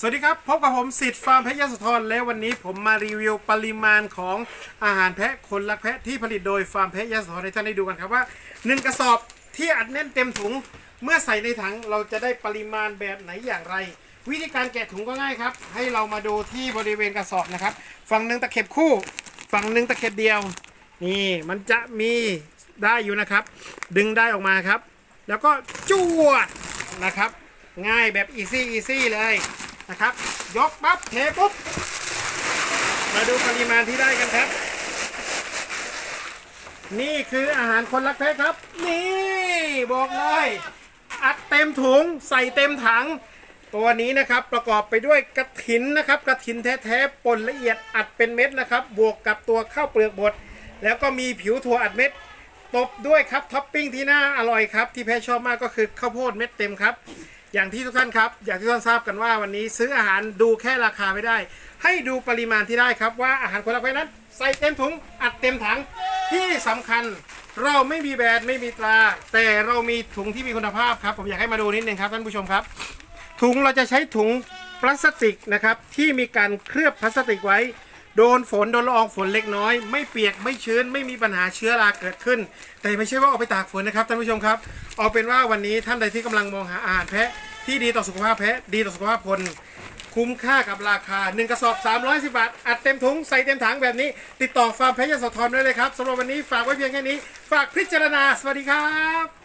สวัสดีครับ พบกับผมสิทธิ์ฟาร์มแพะยโสธรและวันนี้ผมมารีวิวปริมาณของอาหารแพะคนรักแพะที่ผลิตโดยฟาร์มแพะยโสธรให้ท่านได้ดูกันครับว่า 1 กระสอบที่อัดแน่นเต็มถุง เมื่อใส่ในถังเราจะได้ปริมาณแบบไหนอย่างไร วิธีการแกะถุงก็ง่ายครับ ให้เรามาดูที่บริเวณกระสอบนะครับ ฝั่งหนึ่งตะเข็บคู่ ฝั่งหนึ่งตะเข็บเดียว นี่มันจะมีได้อยู่นะครับ ดึงได้ออกมาครับ แล้วก็จวดนะครับ ง่ายแบบอีซี่อีซี่เลย นะครับ ยกปั๊บเทปุ๊บ มาดูปริมาณที่ได้กันครับ นี่คืออาหารคนรักแพะครับ นี่บอกเลย อัดเต็มถุงใส่เต็มถัง ตัวนี้นะครับประกอบไปด้วยกระถินนะครับกระถินแท้ๆป่นละเอียดอัดเป็นเม็ดนะครับ บวกกับตัวข้าวเปลือกบดแล้วก็มีผิวถั่วอัดเม็ดตบด้วยครับท็อปปิ้งที่น่าอร่อยครับ ที่แพ้ชอบมากก็คือข้าวโพดเม็ดเต็มครับ อย่างที่ทุกท่านครับ อย่างที่ทุกท่านทราบกันว่าวันนี้ซื้ออาหารดูแค่ราคาไม่ได้ ให้ดูปริมาณที่ได้ครับว่าอาหารคนละไวนั้น ใส่เต็มถุงอัดเต็มถังที่สำคัญเราไม่มีแบรนด์ไม่มีตรา แต่เรามีถุงที่มีคุณภาพครับ ผมอยากให้มาดูนิดนึงครับท่านผู้ชมครับ ถุงเราจะใช้ถุงพลาสติกนะครับที่มีการเคลือบพลาสติกไว้ โดนฝนโดนละอองฝนเล็กน้อย ไม่เปียกไม่ชื้นไม่มีปัญหาเชื้อราเกิดขึ้น แต่ไม่ใช่ว่าเอาไปตากฝนนะครับท่านผู้ชมครับเอาเป็นว่าวันนี้ท่านใดที่กำลังมองหาอาหารแพะที่ดีต่อสุขภาพแพะดีต่อสุขภาพคนคุ้มค่ากับราคา 1 กระสอบ 310 บาท อัดเต็มถุง ใส่เต็มถังแบบนี้ ติดต่อฟาร์มแพะยโสธรได้เลยครับสำหรับวันนี้ฝากไว้เพียงแค่นี้ ฝากพิจารณา สวัสดีครับ